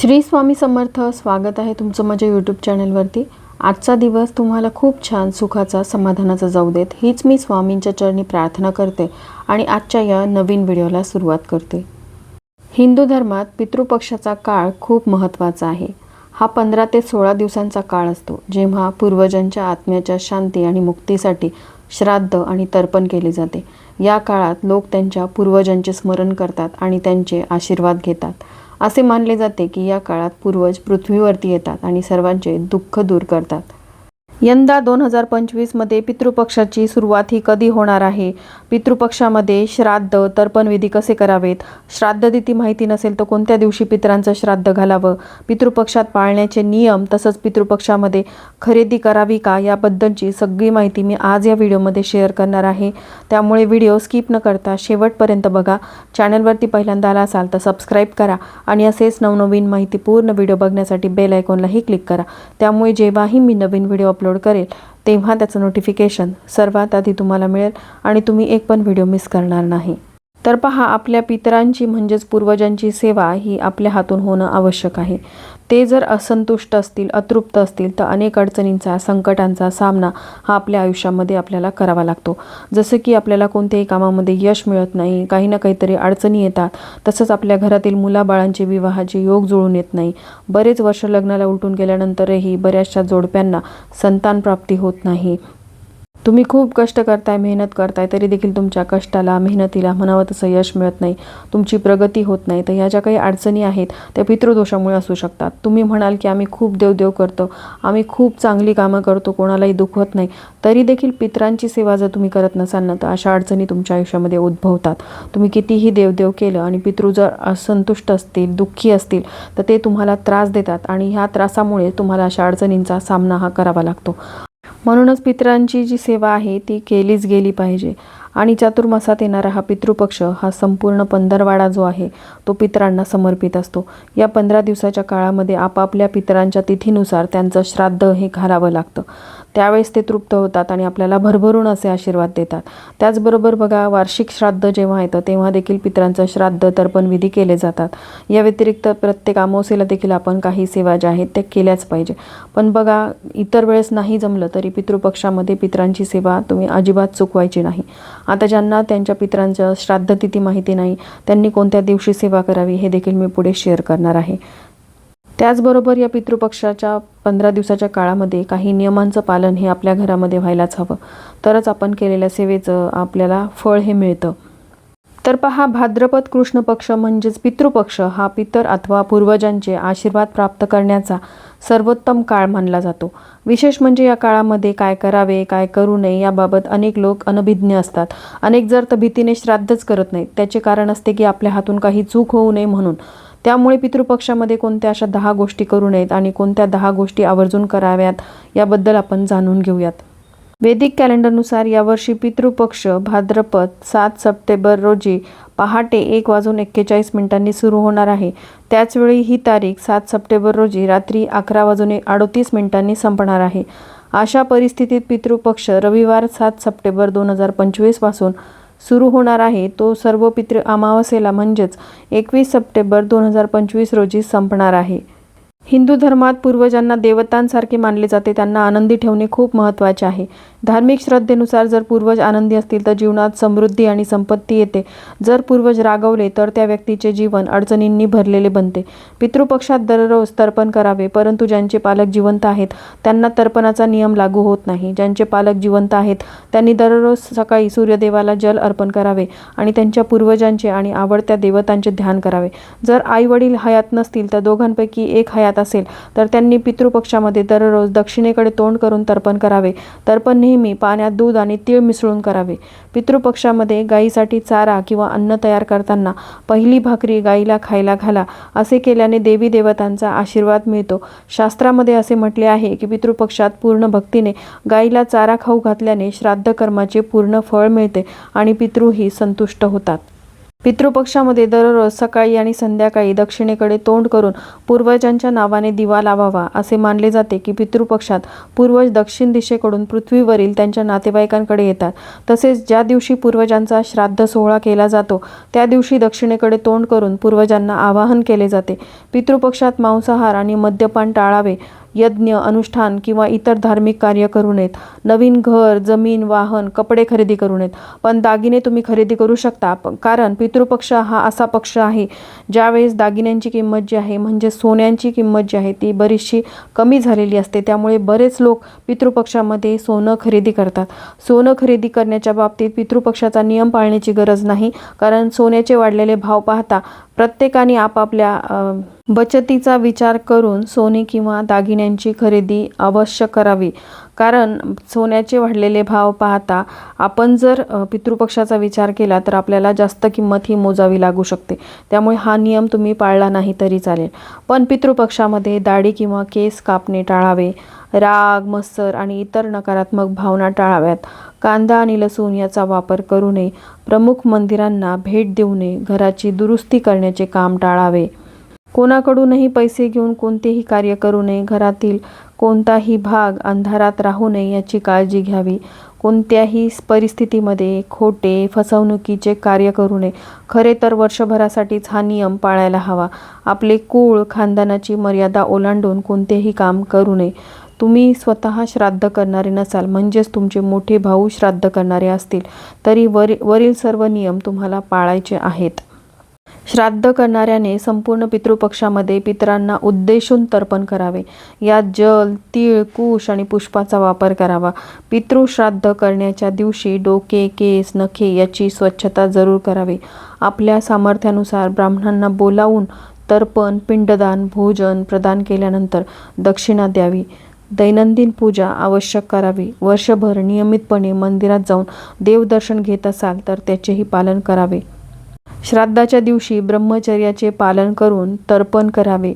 श्री स्वामी समर्थ स्वागत आहे तुमचं माझ्या यूट्यूब चॅनलवरती आजचा दिवस तुम्हाला खूप छान सुखाचा समाधानाचा जाऊ देत. हीच मी स्वामींच्या चरणी प्रार्थना करते आणि आजच्या या नवीन व्हिडिओला सुरुवात करते. हिंदू धर्मात पितृपक्षाचा काळ खूप महत्त्वाचा आहे. हा पंधरा ते सोळा दिवसांचा काळ असतो जेव्हा पूर्वजांच्या आत्म्याच्या शांती आणि मुक्तीसाठी श्राद्ध आणि तर्पण केले जाते. या काळात लोक त्यांच्या पूर्वजांचे स्मरण करतात आणि त्यांचे आशीर्वाद घेतात. असे मानले जाते की या काळात पूर्वज पृथ्वीवरती येतात आणि सर्वांचे दुःख दूर करतात. यंदा दोन हजार पंचवीसमध्ये पितृपक्षाची सुरुवात ही कधी होणार आहे? पितृपक्षामध्ये श्राद्ध तर्पणविधी कसे करावेत? श्राद्धतिथी माहिती नसेल तर कोणत्या दिवशी पितरांचं श्राद्ध घालावं? पितृपक्षात पाळण्याचे नियम तसंच पितृपक्षामध्ये खरेदी करावी का याबद्दलची सगळी माहिती मी आज या व्हिडिओमध्ये शेअर करणार आहे. त्यामुळे व्हिडिओ स्किप न करता शेवटपर्यंत बघा. चॅनलवरती पहिल्यांदा आला असाल तर सबस्क्राईब करा आणि असेच नवनवीन माहिती पूर्ण व्हिडिओ बघण्यासाठी बेल आयकॉनलाही क्लिक करा. त्यामुळे जेव्हाही मी नवीन व्हिडिओ अपलोड करेल तेव्हा त्याचं नोटिफिकेशन सर्वात आधी तुम्हाला मिळेल आणि तुम्ही एक पण व्हिडिओ मिस करणार नाही. तर पहा आपल्या पितरांची म्हणजेच पूर्वजांची सेवा ही आपल्या हातून होणं आवश्यक आहे. ते जर असंतुष्ट असतील अतृप्त असतील तर अनेक अडचणींचा संकटांचा सामना हा आपल्या आयुष्यामध्ये आपल्याला करावा लागतो. जसं की आपल्याला कोणत्याही कामामध्ये यश मिळत नाही काही ना काहीतरी अडचणी येतात तसंच आपल्या घरातील मुलाबाळांचे विवाहाचे योग जुळून येत नाही. बरेच वर्ष लग्नाला उलटून गेल्यानंतरही बऱ्याचशा जोडप्यांना संतान प्राप्ती होत नाही. तुम्ही खूप कष्ट करताय मेहनत करताय तरी देखील तुमच्या कष्टाला मेहनतीला म्हणावं तसं यश मिळत नाही. तुमची प्रगती होत नाही. तर ह्या ज्या काही अडचणी आहेत त्या पितृदोषामुळे असू शकतात. तुम्ही म्हणाल की आम्ही खूप देवदेव करतो. आम्ही खूप चांगली कामं करतो. कोणालाही दुखवत नाही. तरी देखील पितरांची सेवा जर तुम्ही करत नसाल ना तर अशा अडचणी तुमच्या आयुष्यामध्ये उद्भवतात. तुम्ही कितीही देवदेव केलं आणि पितृ जर असंतुष्ट असतील दुःखी असतील तर ते तुम्हाला त्रास देतात. आणि ह्या त्रासामुळे तुम्हाला अशा अडचणींचा सामना हा करावा लागतो. म्हणूनच पितरांची जी सेवा आहे ती केलीच गेली पाहिजे. आणि चातुर्मासात येणारा हा पितृपक्ष हा संपूर्ण पंधरवाडा जो आहे तो पितरांना समर्पित असतो. या पंधरा दिवसाच्या काळामध्ये आपापल्या पितरांच्या तिथीनुसार त्यांचं श्राद्ध हे घालावं लागतं. त्यावेळेस ते तृप्त होतात आणि आपल्याला भरभरून असे आशीर्वाद देतात. त्याचबरोबर बघा वार्षिक श्राद्ध जेव्हा येतं तेव्हा देखील पितरांचं श्राद्ध तर्पण विधी केले जातात. या व्यतिरिक्त प्रत्येक अमावस्येला देखील आपण काही सेवा ज्या आहेत त्या केल्याच पाहिजे. पण बघा इतर वेळेस नाही जमलं तरी पितृपक्षामध्ये पितरांची सेवा तुम्ही अजिबात चुकवायची नाही. आता ज्यांना त्यांच्या पितरंचं श्राद्ध तिथी माहिती नाही त्यांनी कोणत्या दिवशी सेवा करावी हे देखील मी पुढे शेअर करणार आहे. त्याचबरोबर या पितृपक्षाच्या पंधरा दिवसाच्या काळामध्ये काही नियमांचं पालन हे आपल्या घरामध्ये व्हायलाच हवं. तरच आपण केलेल्या सेवेचं आपल्याला फळ हे मिळतं. तर पहा भाद्रपद कृष्ण पक्ष म्हणजेच पितृपक्ष हा पितर अथवा पूर्वजांचे आशीर्वाद प्राप्त करण्याचा सर्वोत्तम काळ मानला जातो. विशेष म्हणजे या काळामध्ये काय करावे काय करू नये याबाबत अनेक लोक अनभिज्ञ असतात. अनेक जर तर भीतीने श्राद्धच करत नाहीत. त्याचे कारण असते की आपल्या हातून काही चूक होऊ नये म्हणून. त्यामुळे पितृपक्षामध्ये कोणत्या अशा दहा गोष्टी करू नयेत आणि कोणत्या दहा गोष्टी आवर्जून कराव्यात याबद्दल आपण जाणून घेऊयात. वैदिक कॅलेंडरनुसार यावर्षी पितृपक्ष भाद्रपद सात सप्टेंबर रोजी पहाटे एक वाजून एक्केचाळीस मिनिटांनी सुरू होणार आहे. त्याचवेळी ही तारीख सात सप्टेंबर रोजी रात्री अकरा वाजून अडतीस मिनिटांनी संपणार आहे. अशा परिस्थितीत पितृपक्ष रविवार सात सप्टेंबर दोन हजार पंचवीसपासून सुरू होणार आहे. तो सर्व पितृ अमावस्येला म्हणजेच एकवीस सप्टेंबर दोन हजार पंचवीस रोजी संपणार आहे. हिंदू धर्मात पूर्वजांना देवतांसारखे मानले जाते त्यांना आनंदी ठेवणे खूप महत्त्वाचे आहे. धार्मिक श्रद्धेनुसार जर पूर्वज आनंदी असतील तर जीवनात समृद्धी आणि संपत्ती येते. जर पूर्वज रागवले तर त्या व्यक्तीचे जीवन अडचणींनी भरलेले बनते. पितृपक्षात दररोज तर्पण करावे परंतु ज्यांचे पालक जिवंत आहेत त्यांना तर्पणाचा नियम लागू होत नाही. ज्यांचे पालक जिवंत आहेत त्यांनी दररोज सकाळी सूर्यदेवाला जल अर्पण करावे आणि त्यांच्या पूर्वजांचे आणि आवडत्या देवतांचे ध्यान करावे. जर आई वडील हयात नसतील तर दोघांपैकी एक हयात असेल. तर त्यांनी पितृपक्षामध्ये दररोज दक्षिणेकडे तोंड करून तर्पण करावे. तर्पण नेहमी पाण्यात दूध आणि तीळ मिसळून करावे. पितृपक्षामध्ये गायीसाठी चारा किंवा अन्न तयार करताना पहिली भाकरी गाईला खायला घाला. असे केल्याने देवी देवतांचा आशीर्वाद मिळतो. शास्त्रामध्ये असे म्हटले आहे की पितृपक्षात पूर्ण भक्तीने गाईला चारा खाऊ घातल्याने श्राद्ध कर्माचे पूर्ण फळ मिळते आणि पितृही संतुष्ट होतात. पितृपक्षामध्ये दररोज सकाळी आणि संध्याकाळी दक्षिणेकडे तोंड करून पूर्वजांच्या नावाने दिवा लावावा असे मानले जाते की पितृपक्षात पूर्वज दक्षिण दिशेकडून पृथ्वीवरील त्यांच्या नातेवाईकांकडे येतात. तसेच ज्या दिवशी पूर्वजांचा श्राद्ध सोहळा केला जातो त्या दिवशी दक्षिणेकडे तोंड करून पूर्वजांना आवाहन केले जाते. पितृपक्षात मांसाहार आणि मद्यपान टाळावे यज्ञ अनुष्ठान किंवा इतर धार्मिक कार्य करू नयेत. नवीन घर जमीन वाहन कपडे खरेदी करू नयेत. पण दागिने तुम्ही खरेदी करू शकता. प- कारण पितृपक्ष हा असा पक्ष आहे ज्यावेळेस दागिन्यांची किंमत जी आहे म्हणजे सोन्यांची किंमत जी आहे ती बरीचशी कमी झालेली असते. त्यामुळे बरेच लोक पितृपक्षामध्ये सोनं खरेदी करतात. सोनं खरेदी करण्याच्या बाबतीत पितृपक्षाचा नियम पाळण्याची गरज नाही. कारण सोन्याचे वाढलेले भाव पाहता प्रत्येकाने आपापल्या बचतीचा विचार करून सोने किंवा दागिन्यांची खरेदी अवश्य करावी. कारण सोन्याचे वाढलेले भाव पाहता आपण जर पितृपक्षाचा विचार केला तर आपल्याला जास्त किंमत ही मोजावी लागू शकते. त्यामुळे हा नियम तुम्ही पाळला नाही तरी चालेल. पण पितृपक्षामध्ये दाढी किंवा केस कापणे टाळावे राग मत्सर आणि इतर नकारात्मक भावना टाळाव्यात. कांदा आणि लसूण याचा वापर करू नये. प्रमुख मंदिरांना भेट देऊ नये. घराची दुरुस्ती करण्याचे काम टाळावे. कोणाकडूनही पैसे घेऊन कोणतेही कार्य करू नये. घरातील कोणताही भाग अंधारात राहू नये याची काळजी घ्यावी. कोणत्याही परिस्थितीमध्ये खोटे फसवणुकीचे कार्य करू नये. खरे तर वर्षभरासाठीच हा नियम पाळायला हवा. आपले कुळ खानदानाची मर्यादा ओलांडून कोणतेही काम करू नये. तुम्ही स्वतः श्राद्ध करणारे नसाल म्हणजेच तुमचे मोठे भाऊ श्राद्ध करणारे असतील तरी वरी वरील सर्व नियम तुम्हाला पाळायचे आहेत. श्राद्ध करणाऱ्याने संपूर्ण पितृपक्षामध्ये पितरांना उद्देशून तर्पण करावे. यात जल तीळ कुश आणि पुष्पाचा वापर करावा. पितृश्राद्ध करण्याच्या दिवशी डोके केस नखे याची स्वच्छता जरूर करावी. आपल्या सामर्थ्यानुसार ब्राह्मणांना बोलावून तर्पण पिंडदान भोजन प्रदान केल्यानंतर दक्षिणा द्यावी. दैनंदिन पूजा आवश्यक करावी. वर्षभर नियमितपणे मंदिरात जाऊन देवदर्शन घेत असाल तर त्याचेही पालन करावे. श्राद्धाच्या दिवशी ब्रह्मचर्याचे पालन करून तर्पण करावे.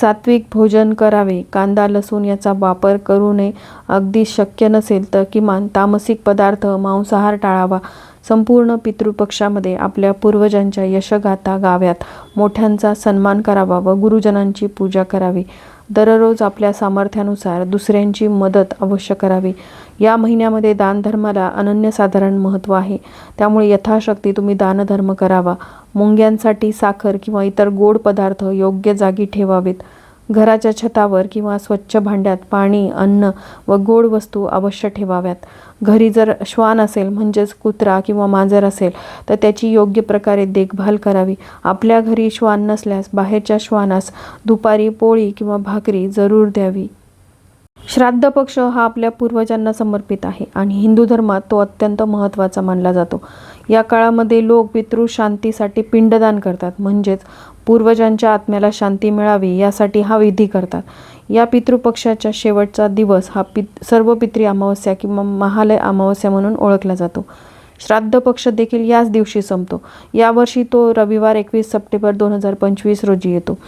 सात्विक भोजन करावे. कांदा लसूण याचा वापर करू नये. अगदी शक्य नसेल तर किमान तामसिक पदार्थ मांसाहार टाळावा. संपूर्ण पितृपक्षामध्ये आपल्या पूर्वजांच्या यशगाथा गाव्यात. मोठ्यांचा सन्मान करावा व गुरुजनांची पूजा करावी. दररोज आपल्या सामर्थ्यानुसार दुसऱ्यांची मदत अवश्य करावी. या महिन्यामध्ये दानधर्माला अनन्यसाधारण महत्त्व आहे. त्यामुळे यथाशक्ती तुम्ही दानधर्म करावा. मुंग्यांसाठी साखर किंवा इतर गोड पदार्थ योग्य जागी ठेवावेत. घराच्या छतावर किंवा स्वच्छ भांड्यात पाणी अन्न व गोड वस्तू अवश्य ठेवाव्यात. घरी जर श्वान असेल म्हणजेच कुत्रा किंवा मांजर असेल तर त्याची योग्य प्रकारे देखभाल करावी. आपल्या घरी श्वान नसल्यास बाहेरच्या श्वानास दुपारी पोळी किंवा भाकरी जरूर द्यावी. श्राद्ध पक्ष हा आपल्या पूर्वजांना समर्पित आहे आणि हिंदू धर्मात तो अत्यंत महत्त्वाचा मानला जातो. या काळामध्ये लोक पितृ शांतीसाठी पिंडदान करतात म्हणजेच पूर्वजांच्या आत्म्याला शांती मिळावी यासाठी हा विधी करतात. या पितृपक्षाच्या शेवटचा दिवस हा पित सर्व पित्री अमावस्या किंवा महालय अमावस्या म्हणून ओळखला जातो. श्राद्ध पक्ष देखील याच दिवशी संपतो. यावर्षी तो रविवार एकवीस सप्टेंबर दोन हजार पंचवीस रोजी येतो.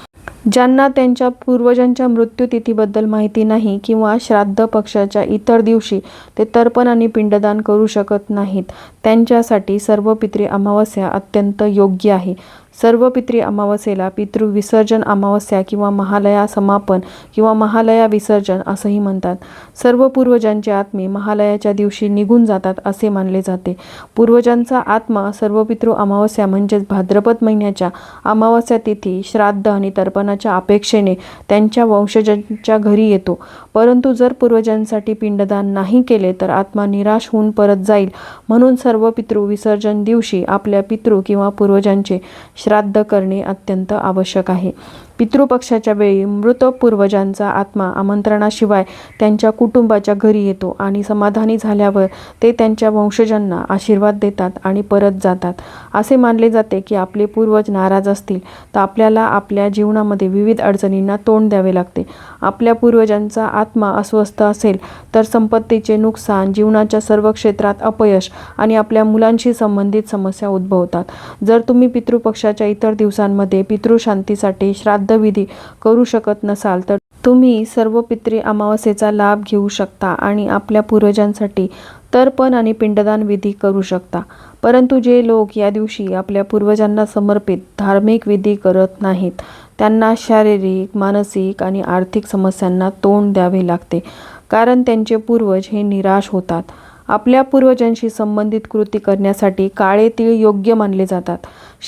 ज्यांना त्यांच्या पूर्वजांच्या मृत्यूतिथीबद्दल माहिती नाही किंवा श्राद्ध पक्षाच्या इतर दिवशी ते तर्पण आणि पिंडदान करू शकत नाहीत त्यांच्यासाठी सर्व पित्री अमावस्या अत्यंत योग्य आहे. सर्व पित्री अमावस्येला पितृ विसर्जन अमावस्या किंवा महालया समापन किंवा महालया विसर्जन असंही म्हणतात. सर्व पूर्वजांचे आत्मे महालयाच्या दिवशी निघून जातात असे मानले जाते. पूर्वजांचा आत्मा सर्व पितृ अमावस्या म्हणजेच भाद्रपद महिन्याच्या अमावस्या तिथी श्राद्ध आणि तर्पणाच्या अपेक्षेने त्यांच्या वंशजांच्या घरी येतो. परंतु जर पूर्वजांसाठी पिंडदान नाही केले तर आत्मा निराश होऊन परत जाईल. म्हणून सर्व पितृ विसर्जन दिवशी आपल्या पितृ किंवा पूर्वजांचे श्राद्ध करणे अत्यंत आवश्यक आहे. पितृपक्षाच्या वेळी मृत पूर्वजांचा आत्मा आमंत्रणाशिवाय त्यांच्या कुटुंबाच्या घरी येतो आणि समाधानी झाल्यावर ते त्यांच्या वंशजांना आशीर्वाद देतात आणि परत जातात. असे मानले जाते की आपले पूर्वज नाराज असतील तर आपल्याला आपल्या जीवनामध्ये विविध अडचणींना तोंड द्यावे लागते. आपल्या पूर्वजांचा आत्मा अस्वस्थ असेल तर संपत्तीचे नुकसान जीवनाच्या सर्व क्षेत्रात अपयश आणि आपल्या मुलांशी संबंधित समस्या उद्भवतात. जर तुम्ही पितृपक्षाच्या इतर दिवसांमध्ये पितृशांतीसाठी श्राद्ध श्राद्धविधी करू शकत नसाल तर तुम्ही सर्व पित्री अमावस्येचा लाभ घेऊ शकता आणि आपल्या पूर्वजांसाठी तर्पण आणि पिंडदान विधी करू शकता. परंतु जे लोक या दिवशी आपल्या पूर्वजांना समर्पित धार्मिक विधी करत नाहीत त्यांना शारीरिक मानसिक आणि आर्थिक समस्यांना तोंड द्यावे लागते कारण त्यांचे पूर्वज हे निराश होतात. आपल्या पूर्वजांशी संबंधित कृती करण्यासाठी काळे तीळ योग्य मानले जातात.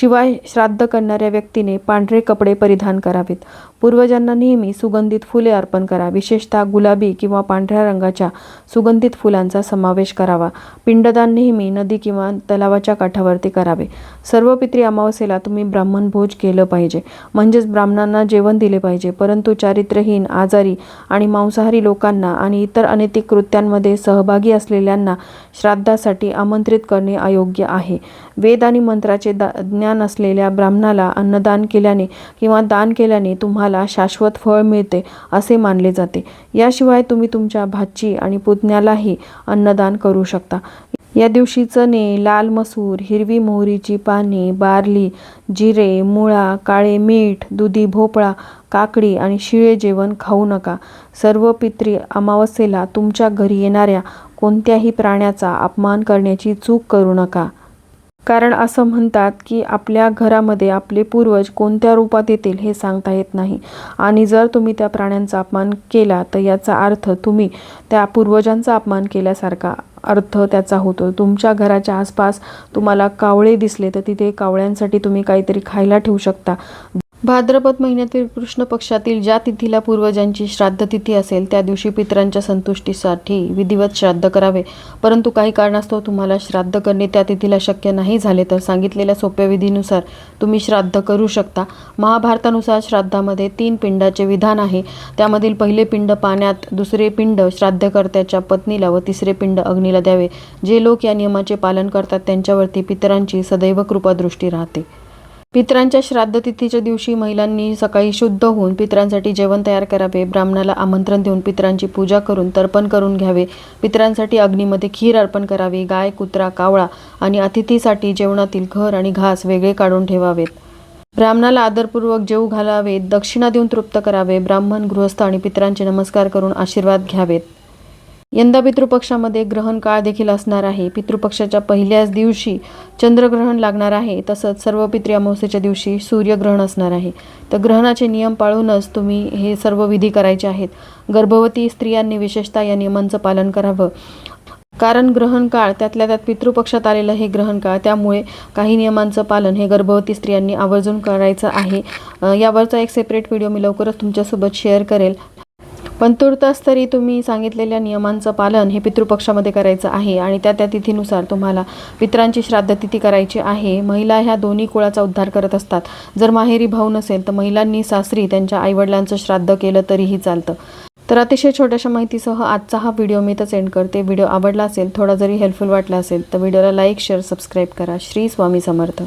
शिवाय श्राद्ध करणाऱ्या व्यक्तीने पांढरे कपडे परिधान करावेत. पूर्वजांना नेहमी सुगंधित फुले अर्पण करा. विशेषतः गुलाबी किंवा पांढऱ्या रंगाच्या सुगंधित फुलांचा समावेश करावा. पिंडदान नेहमी नदी किंवा तलावाच्या काठावरती करावे. सर्व पित्री अमावस्येला तुम्ही ब्राह्मण भोज केलं पाहिजे. म्हणजेच ब्राह्मणांना जेवण दिले पाहिजे. परंतु चारित्र्यहीन आजारी आणि मांसाहारी लोकांना आणि इतर अनैतिक कृत्यांमध्ये सहभागी असलेल्यांना श्राद्धासाठी आमंत्रित करणे अयोग्य आहे. वेद आणि मंत्राचे दा ज्ञान असलेल्या ब्राह्मणाला अन्नदान केल्याने किंवा दान केल्याने तुम्हाला शाश्वत फळ मिळते असे मानले जाते. याशिवाय तुम्ही तुमच्या भाची आणि पुतण्यालाही अन्नदान करू शकता. या दिवशी चणे लाल मसूर हिरवी मोहरीची पाने बार्ली जिरे मुळा काळे मीठ दुधी भोपळा काकडी आणि शिळे जेवण खाऊ नका. सर्व पित्री अमावस्येला तुमच्या घरी येणाऱ्या कोणत्याही प्राण्याचा अपमान करण्याची चूक करू नका. कारण असं म्हणतात की आपल्या घरामध्ये आपले पूर्वज कोणत्या रूपात येतील हे सांगता येत नाही. आणि जर तुम्ही त्या प्राण्यांचा अपमान केला तर याचा अर्थ तुम्ही त्या पूर्वजांचा अपमान केल्यासारखा अर्थ त्याचा होतो. तुमच्या घराच्या आसपास तुम्हाला कावळे दिसले तर तिथे कावळ्यांसाठी तुम्ही काहीतरी खायला ठेवू शकता. भाद्रपद महिन्यातील कृष्ण पक्षातील ज्या तिथीला पूर्वजांची श्राद्ध तिथी असेल त्या दिवशी पितरांच्या संतुष्टीसाठी विधिवत श्राद्ध करावे. परंतु काही कारणास्तव तुम्हाला श्राद्ध करणे त्या तिथीला शक्य नाही झाले तर सांगितलेल्या सोप्या विधीनुसार तुम्ही श्राद्ध करू शकता. महाभारतानुसार श्राद्धामध्ये तीन पिंडाचे विधान आहे. त्यामधील पहिले पिंड पाण्यात दुसरे पिंड श्राद्धकर्त्याच्या पत्नीला व तिसरे पिंड अग्नीला द्यावे. जे लोक या नियमाचे पालन करतात त्यांच्यावरती पितरांची सदैव कृपादृष्टी राहते. पित्रांच्या श्राद्ध तिथीच्या दिवशी महिलांनी सकाळी शुद्ध होऊन पितरांसाठी जेवण तयार करावे. ब्राह्मणाला आमंत्रण देऊन पितरांची पूजा करून तर्पण करून घ्यावे. पितरांसाठी अग्नीमध्ये खीर अर्पण करावी. गाय कुत्रा कावळा आणि अतिथीसाठी जेवणातील घर आणि घास वेगळे काढून ठेवावेत. ब्राह्मणाला आदरपूर्वक जेऊ घालावेत. दक्षिणा देऊन तृप्त करावे. ब्राह्मण गृहस्थ आणि पितरांचे नमस्कार करून आशीर्वाद घ्यावेत. यंदा पितृपक्षामध्ये ग्रहण काळ देखील असणार आहे. पितृपक्षाच्या पहिल्याच दिवशी चंद्रग्रहण लागणार आहे. तसंच सर्व पितृ अमावस्येच्या दिवशी सूर्यग्रहण असणार आहे. तर ग्रहणाचे नियम पाळूनच तुम्ही हे सर्व विधी करायचे आहेत. गर्भवती स्त्रियांनी विशेषतः या नियमांचं पालन करावं. कारण ग्रहण काळ त्यातल्या त्यात पितृपक्षात आलेलं हे ग्रहण काळ त्यामुळे काही नियमांचं पालन हे गर्भवती स्त्रियांनी आवर्जून करायचं आहे. यावरचा एक सेपरेट व्हिडिओ मी लवकरच तुमच्यासोबत शेअर करेल. पण तुर्तास तरी तुम्ही सांगितलेल्या नियमांचं पालन हे पितृपक्षामध्ये करायचं आहे आणि त्या त्या तिथीनुसार तुम्हाला पितरांची श्राद्ध तिथी करायची आहे. महिला ह्या दोन्ही कुळाचा उद्धार करत असतात. जर माहेरी भाऊ नसेल तर महिलांनी सासरी त्यांच्या आईवडिलांचं श्राद्ध केलं तरीही चालतं. तर अतिशय छोट्याशा माहितीसह आजचा हा व्हिडिओ मी तर सेंड करते. व्हिडिओ आवडला असेल थोडा जरी हेल्पफुल वाटला असेल तर व्हिडिओला लाईक शेअर सबस्क्राईब करा. श्री स्वामी समर्थ.